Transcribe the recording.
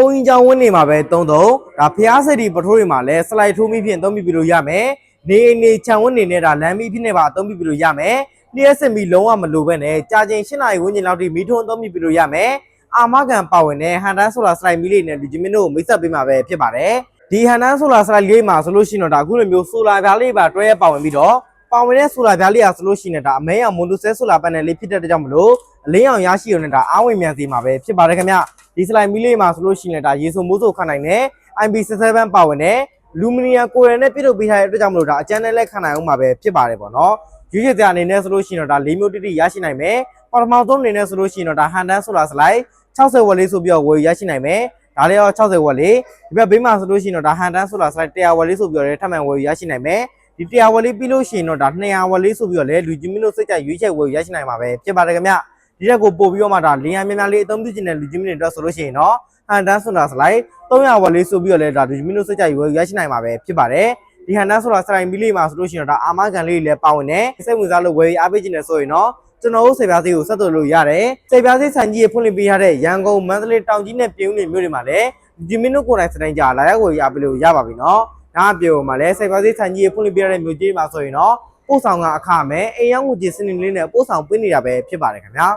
ုံကြီးချောင်းဝင်းနေမှာပဲသုံးတော့ဒါဖျားစတီပထိုးတွေမှာလည်းစလိုက်ထိုးမိဖြင့်သုံးပြီးပြီလို့ရမယ်နေအိမ်နေခြံဝင်းနေနဲ့ဒါလမ်းမီဖြစ်နေပါသုံးပြီးပြီလို့ရမယ်လျှက်စင်ပြီးလုံးဝမလိုပဲနဲ့ကြာချိန်၈နာရီဝန်းကျင်လောက်ထိမီးထွန်းသုံးပြီးပြီလို့ရမယ်အာမခံပါဝင်တဲ့ဟန်တန်ဆိုလာစလိုက်မီးလေးနဲ့လူကြီးမင်းတို့ကိုမိတ်ဆက်ပေးမှာပဲဖြစ်ပါတယ်ဒီဟန်တန်ဆိုလာစလိုက်လေးမှာဆိုလို့ရှိရင်တော့ဒါအခုလိုမျိုးဆိုလာပြားလေးပါတွဲရပါဝင်ပြီးတော့ပါဝင်တဲ့ဆိုလာပြားလေးอ่ะဆိုလို့ရှိရင်ဒါအမဲအောင်မွန်တူဆဲဆိုလာပန်နယ်လေးဖြစ်တဲ့အတွက်ကြောင့်မလို့အလင်းအောင်ရရှိရုံနဲ့ဒါအားဝင်မြန်စီမှာပဲဖြစ်ပါတယ်ခင်ဗျ ဒီစလိုက်မီလေးမှာဆိုလို့ရှိရင်ဒါရေစုံမိုးစုံခန့်နိုင်တဲ့ IP67 ပါဝင်တဲ့လူမီနီယံကိုရယ်နဲ့ပြည့်ထုတ်ပေးထားတဲ့အတွက်ကြောင့်မလို့ဒါအကျန်းနဲ့လက်ခံနိုင်အောင်မှာပဲဖြစ်ပါတယ်ပေါ့နော်ရွေးချယ်စရာအနေနဲ့ဆိုလို့ရှိရင်တော့ဒါ၄မျိုးတိတိရရှိနိုင်မယ်ပထမဆုံးအနေနဲ့ဆိုလို့ရှိရင်တော့ဒါဟန်တန်ဆိုလာစလိုက်60ဝက်လေးဆိုပြီးတော့ဝယ်ရရှိနိုင်မယ်ဒါလေးရော60ဝက်လေးဒီဘက်ဘေးမှာဆိုလို့ရှိရင်တော့ဒါဟန်တန်ဆိုလာစလိုက်100ဝက်လေးဆိုပြီးတော့လည်းထပ်မံဝယ်ရရှိနိုင်မယ်ဒီတရားဝက်လေးပြီးလို့ရှိရင်တော့ဒါ200ဝက်လေးဆိုပြီးတော့လေလူကြီးမင်းတို့စိတ်ကြရွေးချက်ဝယ်ရရှိနိုင်မှာပဲဖြစ်ပါတယ်ခင်ဗျ ဒီရက်ကိုပို့ပြီးတော့မှဒါလင်းရများများလေးအသုံးပြုခြင်းတဲ့လူကြီးမင်းတွေအတွက်ဆိုလို့ရှိရင်တော့ဟန်တန်ဆိုတာစလိုက်300ဝက်လေးဆိုပြီးတော့လေဒါလူကြီးမင်းတို့စိတ်ကြဝယ်ရရှိနိုင်မှာပဲဖြစ်ပါတယ်ဒီဟန်တန်ဆိုတာစလိုက်မီလေးမှာဆိုလို့ရှိရင်တော့ဒါအာမခံလေးတွေလည်းပါဝင်တယ်စိတ်ဝင်စားလို့ဝယ်အားပေးခြင်းနဲ့ဆိုရင်တော့ကျွန်တော်တို့စေပြားစီကိုဆက်သွယ်လို့ရတယ်စေပြားစီဆိုင်ကြီးဖွင့်လှစ်ပေးထားတဲ့ရန်ကုန်မန္တလေးတောင်ကြီးနဲ့ပြည်ဦးလွင်မြို့တွေမှာလည်းဒီမင်းတို့ကိုယ်တိုင်စတိုင်းကြလာရောက်ဝယ်အားပေးလို့ရပါပြီနော်ဒါအပြုံမှာလဲစိတ်ပါစိတ်ဆန်ကြီးဖွင့်လှစ်ပြရတဲ့မြို့ကြီးမှာဆိုရင်တော့ပို့ဆောင်ကအခမဲ့အိမ်ရောက်ငွေကြေးစနစ်လေးနဲ့ပို့ဆောင်ပေးနေတာပဲဖြစ်ပါတယ်ခင်ဗျာ